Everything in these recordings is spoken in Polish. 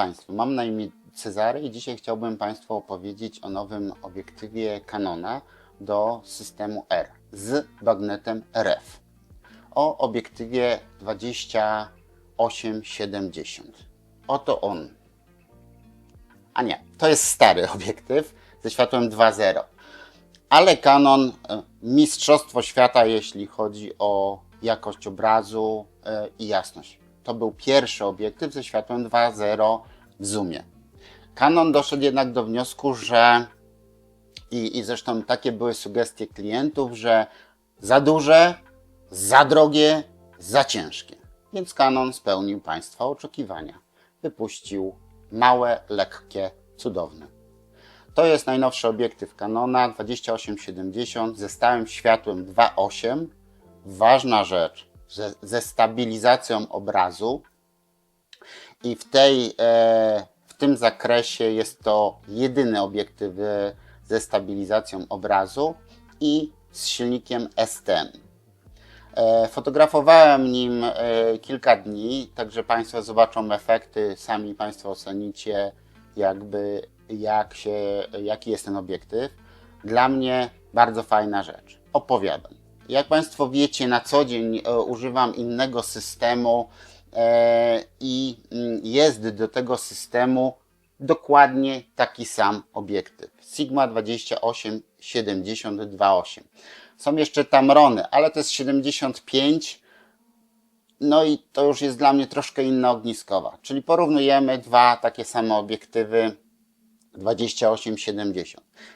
Państwa, mam na imię Cezary i dzisiaj chciałbym Państwu opowiedzieć o nowym obiektywie Canona do systemu R z bagnetem RF. O obiektywie 2870. Oto on. A nie, to jest stary obiektyw ze światłem 2.0. Ale Canon e, mistrzostwo świata, jeśli chodzi o jakość obrazu e, i jasność. To był pierwszy obiektyw ze światłem 2.0 w zoomie. Canon doszedł jednak do wniosku, że i, i zresztą takie były sugestie klientów, że za duże, za drogie, za ciężkie. Więc Canon spełnił Państwa oczekiwania. Wypuścił małe, lekkie, cudowne. To jest najnowszy obiektyw Canona 2870 ze stałym światłem 2.8. Ważna rzecz, ze, ze stabilizacją obrazu. I w, tej, e, w tym zakresie jest to jedyny obiektyw e, ze stabilizacją obrazu i z silnikiem STM. E, fotografowałem nim kilka dni, także Państwo zobaczą efekty, sami Państwo ocenicie, jakby jak się, jaki jest ten obiektyw. Dla mnie bardzo fajna rzecz. Opowiadam. Jak Państwo wiecie, na co dzień e, używam innego systemu i mm, jest do tego systemu dokładnie taki sam obiektyw. Sigma 28-70-2.8. Są jeszcze Tamrony, ale to jest 75. No i to już jest dla mnie troszkę inna ogniskowa. Czyli porównujemy dwa takie same obiektywy 28-70.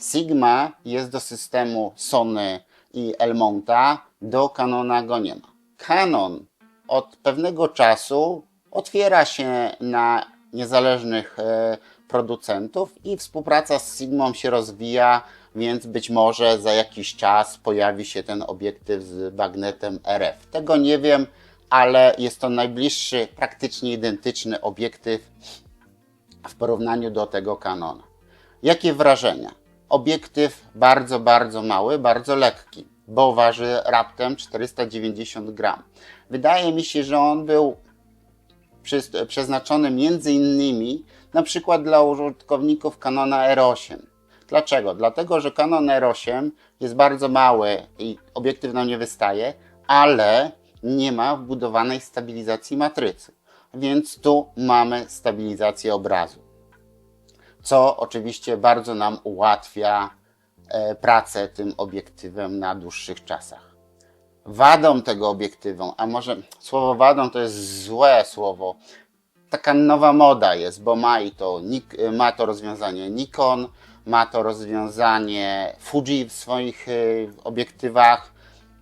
Sigma jest do systemu Sony i Elmonta, do Canona go nie ma. Canon od pewnego czasu otwiera się na niezależnych e, producentów i współpraca z Sigmą się rozwija, więc być może za jakiś czas pojawi się ten obiektyw z bagnetem RF. Tego nie wiem, ale jest to najbliższy, praktycznie identyczny obiektyw w porównaniu do tego Canona. Jakie wrażenia? Obiektyw bardzo, bardzo mały, bardzo lekki, bo waży raptem 490 gram. Wydaje mi się, że on był przeznaczony między innymi na przykład dla użytkowników Canona R8. Dlaczego? Dlatego, że Canon R8 jest bardzo mały i obiektyw nam nie wystaje, ale nie ma wbudowanej stabilizacji matrycy. Więc tu mamy stabilizację obrazu. Co oczywiście bardzo nam ułatwia e, pracę tym obiektywem na dłuższych czasach wadą tego obiektywu, a może słowo wadą to jest złe słowo, taka nowa moda jest, bo ma, i to, ma to rozwiązanie Nikon, ma to rozwiązanie Fuji w swoich y, obiektywach.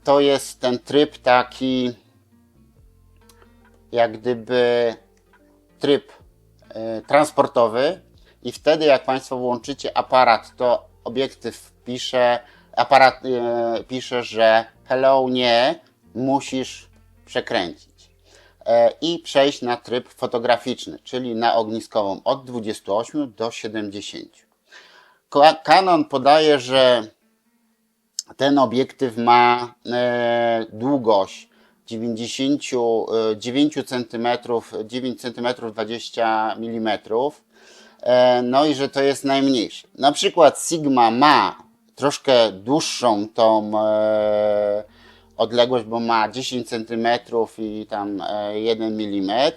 To jest ten tryb taki, jak gdyby tryb y, transportowy i wtedy jak Państwo włączycie aparat, to obiektyw pisze, aparat y, pisze, że hello, nie, musisz przekręcić e, i przejść na tryb fotograficzny, czyli na ogniskową od 28 do 70. Canon podaje, że ten obiektyw ma e, długość 99 cm, 9 cm 20 mm, no i że to jest najmniejszy. Na przykład Sigma ma troszkę dłuższą tą e, odległość, bo ma 10 cm i tam e, 1 mm,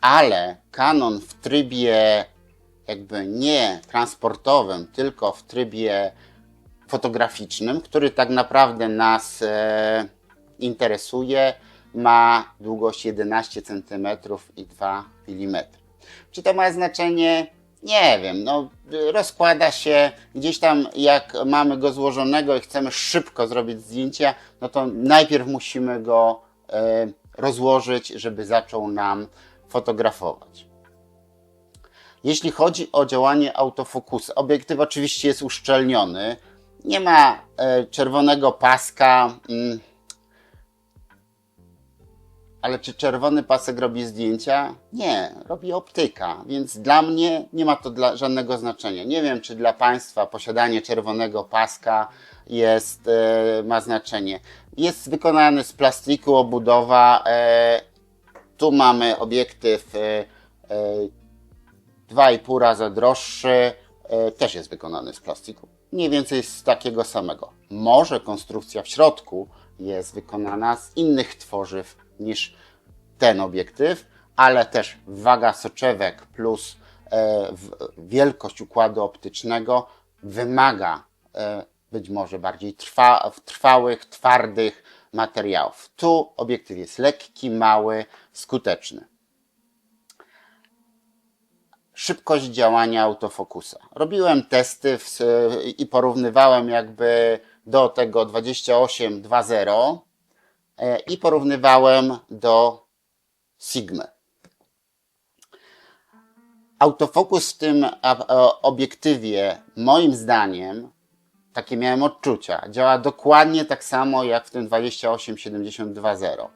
ale Canon w trybie jakby nie transportowym, tylko w trybie fotograficznym, który tak naprawdę nas e, interesuje, ma długość 11 cm i 2 mm. Czy to ma znaczenie? Nie wiem, no rozkłada się gdzieś tam, jak mamy go złożonego i chcemy szybko zrobić zdjęcia, no to najpierw musimy go e, rozłożyć, żeby zaczął nam fotografować. Jeśli chodzi o działanie autofokusu, obiektyw oczywiście jest uszczelniony, nie ma e, czerwonego paska. Mm, ale czy czerwony pasek robi zdjęcia? Nie, robi optyka, więc dla mnie nie ma to dla, żadnego znaczenia. Nie wiem, czy dla Państwa posiadanie czerwonego paska jest, e, ma znaczenie. Jest wykonany z plastiku obudowa. E, tu mamy obiektyw e, 2,5 razy droższy, e, też jest wykonany z plastiku. Mniej więcej z takiego samego. Może konstrukcja w środku jest wykonana z innych tworzyw niż ten obiektyw, ale też waga soczewek plus e, wielkość układu optycznego wymaga e, być może bardziej trwa, trwałych, twardych materiałów. Tu obiektyw jest lekki, mały, skuteczny. Szybkość działania autofokusa. Robiłem testy w, i porównywałem jakby do tego 28.2.0 e, i porównywałem do Sigmy. Autofokus w tym obiektywie, moim zdaniem, takie miałem odczucia, działa dokładnie tak samo jak w tym 2872.0.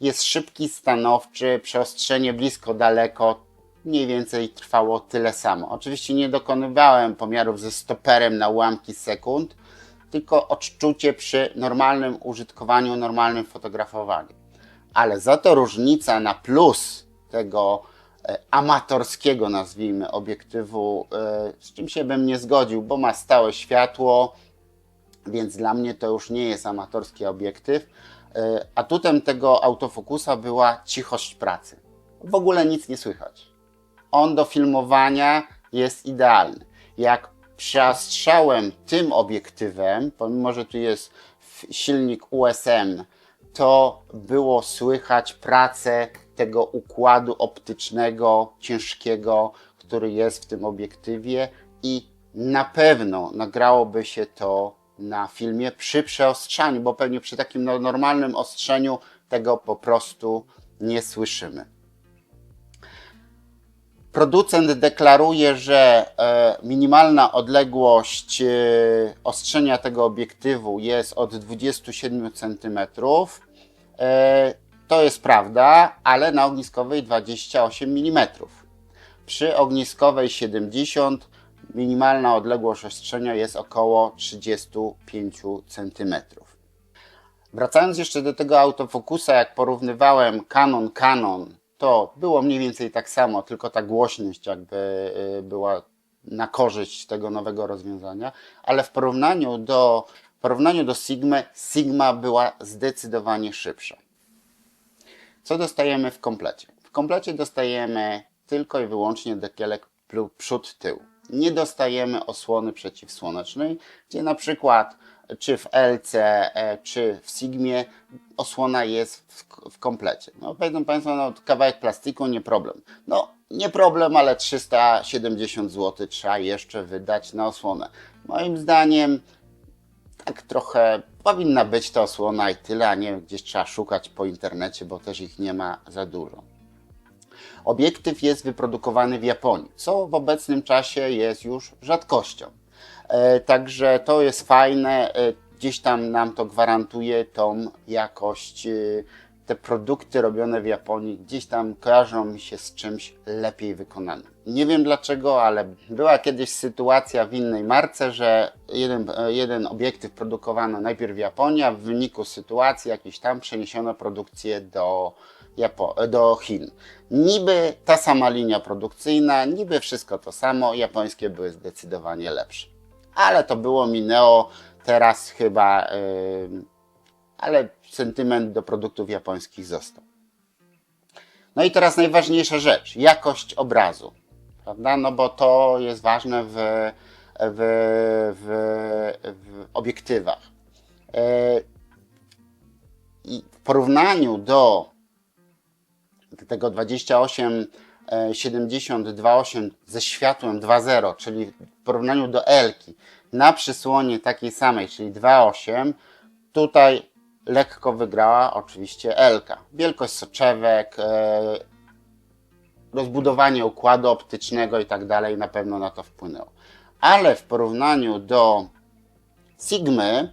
Jest szybki, stanowczy, przeostrzenie blisko, daleko, mniej więcej trwało tyle samo. Oczywiście nie dokonywałem pomiarów ze stoperem na ułamki sekund, tylko odczucie przy normalnym użytkowaniu, normalnym fotografowaniu. Ale za to różnica na plus tego e, amatorskiego, nazwijmy, obiektywu, e, z czym się bym nie zgodził, bo ma stałe światło, więc dla mnie to już nie jest amatorski obiektyw. E, Atutem tego autofokusa była cichość pracy. W ogóle nic nie słychać. On do filmowania jest idealny. Jak przeastrzałem tym obiektywem, pomimo że tu jest silnik USM, to było słychać pracę tego układu optycznego ciężkiego, który jest w tym obiektywie i na pewno nagrałoby się to na filmie przy przeostrzaniu, bo pewnie przy takim no, normalnym ostrzeniu tego po prostu nie słyszymy. Producent deklaruje, że e, minimalna odległość e, ostrzenia tego obiektywu jest od 27 cm. E, to jest prawda, ale na ogniskowej 28 mm. Przy ogniskowej 70 minimalna odległość ostrzenia jest około 35 cm. Wracając jeszcze do tego autofokusa, jak porównywałem Canon Canon, to było mniej więcej tak samo, tylko ta głośność jakby y, była na korzyść tego nowego rozwiązania, ale w porównaniu do, w porównaniu do Sigmy, Sigma była zdecydowanie szybsza. Co dostajemy w komplecie? W komplecie dostajemy tylko i wyłącznie dekielek przód-tył. Nie dostajemy osłony przeciwsłonecznej, gdzie na przykład czy w LC, e, czy w Sigmie osłona jest w, w komplecie. No powiedzą Państwo, no kawałek plastiku, nie problem. No nie problem, ale 370 zł trzeba jeszcze wydać na osłonę. Moim zdaniem tak trochę powinna być ta osłona i tyle, a nie gdzieś trzeba szukać po internecie, bo też ich nie ma za dużo. Obiektyw jest wyprodukowany w Japonii, co w obecnym czasie jest już rzadkością. E, Także to jest fajne, e, gdzieś tam nam to gwarantuje tą jakość. e, Te produkty robione w Japonii gdzieś tam kojarzą mi się z czymś lepiej wykonanym. Nie wiem dlaczego, ale była kiedyś sytuacja w innej marce, że jeden, jeden obiektyw produkowano najpierw w Japonii, a w wyniku sytuacji jakiejś tam przeniesiono produkcję do, Japo- do Chin. Niby ta sama linia produkcyjna, niby wszystko to samo, japońskie były zdecydowanie lepsze. Ale to było, minęło, teraz chyba, yy, ale sentyment do produktów japońskich został. No i teraz najważniejsza rzecz, jakość obrazu, prawda? No bo to jest ważne w, w, w, w obiektywach. Yy, I w porównaniu do tego 28 e, 72.8 ze światłem 2.0, czyli w porównaniu do Elki na przysłonie takiej samej, czyli 2.8, tutaj lekko wygrała oczywiście Elka. Wielkość soczewek, e, rozbudowanie układu optycznego i tak dalej na pewno na to wpłynęło. Ale w porównaniu do Sigmy,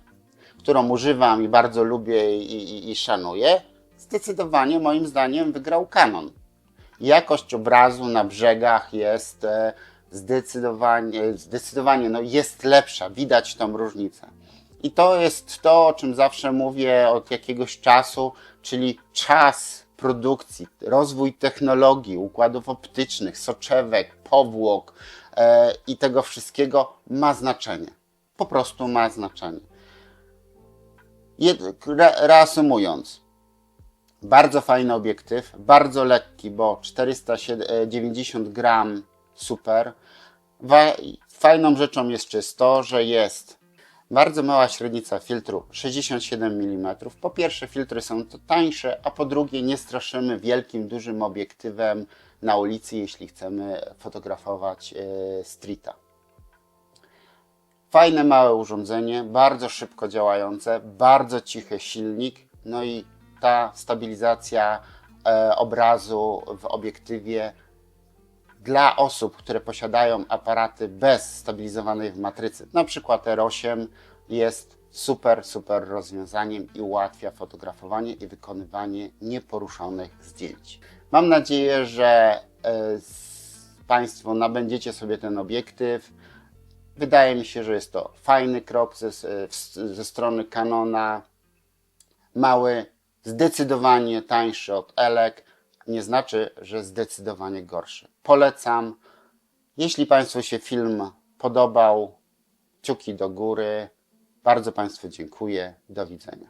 którą używam i bardzo lubię i, i, i szanuję, zdecydowanie moim zdaniem wygrał Canon. Jakość obrazu na brzegach jest e, zdecydowanie, zdecydowanie no jest lepsza, widać tą różnicę. I to jest to, o czym zawsze mówię od jakiegoś czasu, czyli czas produkcji, rozwój technologii, układów optycznych, soczewek, powłok e, i tego wszystkiego ma znaczenie. Po prostu ma znaczenie. Jed, re, reasumując, bardzo fajny obiektyw, bardzo lekki, bo 490 gram super. Fajną rzeczą jest jest to, że jest bardzo mała średnica filtru 67 mm. Po pierwsze, filtry są to tańsze, a po drugie, nie straszymy wielkim, dużym obiektywem na ulicy, jeśli chcemy fotografować e, streeta. Fajne, małe urządzenie, bardzo szybko działające, bardzo cichy silnik, no i ta stabilizacja e, obrazu w obiektywie dla osób, które posiadają aparaty bez stabilizowanej w matrycy, na przykład R8, jest super, super rozwiązaniem i ułatwia fotografowanie i wykonywanie nieporuszonych zdjęć. Mam nadzieję, że e, Państwo nabędziecie sobie ten obiektyw. Wydaje mi się, że jest to fajny krok ze, ze strony Canona. Mały, zdecydowanie tańszy od Elek, nie znaczy, że zdecydowanie gorszy. Polecam. Jeśli Państwu się film podobał, kciuki do góry. Bardzo Państwu dziękuję. Do widzenia.